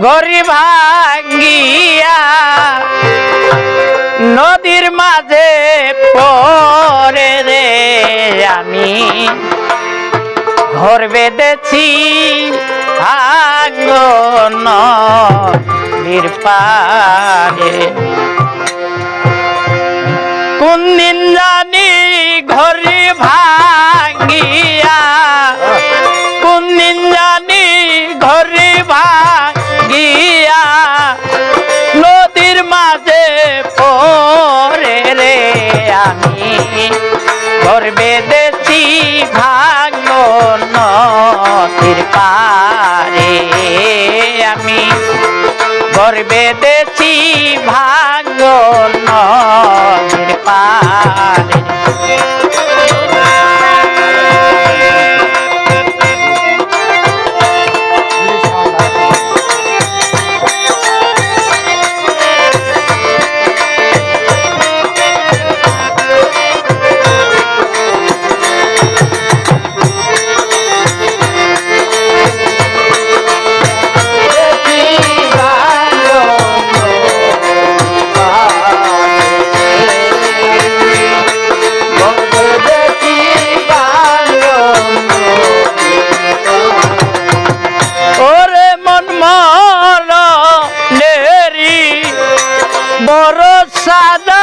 গরি ভাঙ্গিয়া নদীর মাঝে পরে রে আমি। ঘর বেঁধেছি আঙ্গন পারে কোন দিন জানি ঘরে ভাঙ্গিয়া কোন দিন মাঝে পরে রে আমি। ঘর বেঁধেছি ভাঙ্গ নদীর পারে আমি। ঘর বেঁধেছি ভাঙ্গ নদীর পারে সাদা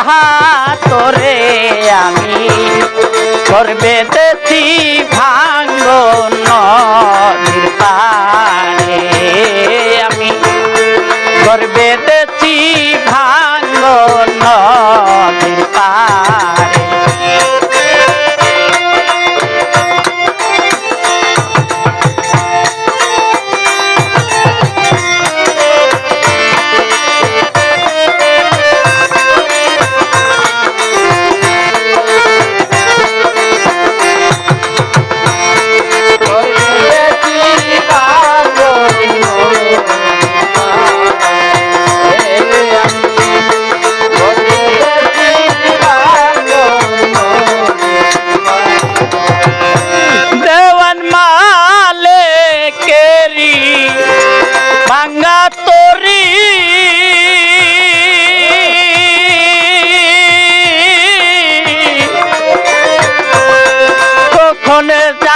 আহা তোরে আমি করবে ভাঙ্গন।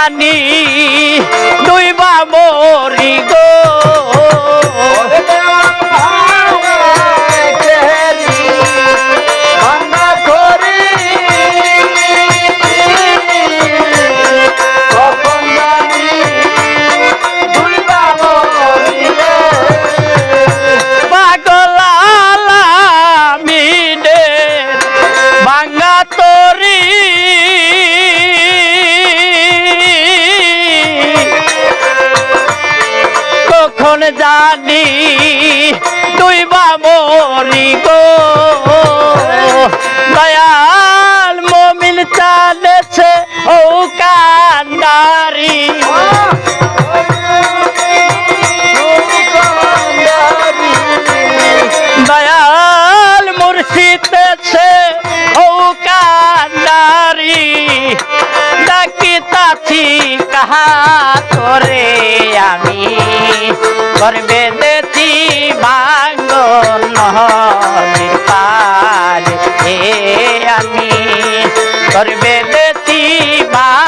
জানি দুই বা মরি দুইবা মরি গো। দয়াল মমিন চালেছে ও কান্দারি দয়াল মুর্শিদেছে ও কান্দারি ডাকিতাছি, কাহা করে আমি? করবে করবে বেতি বা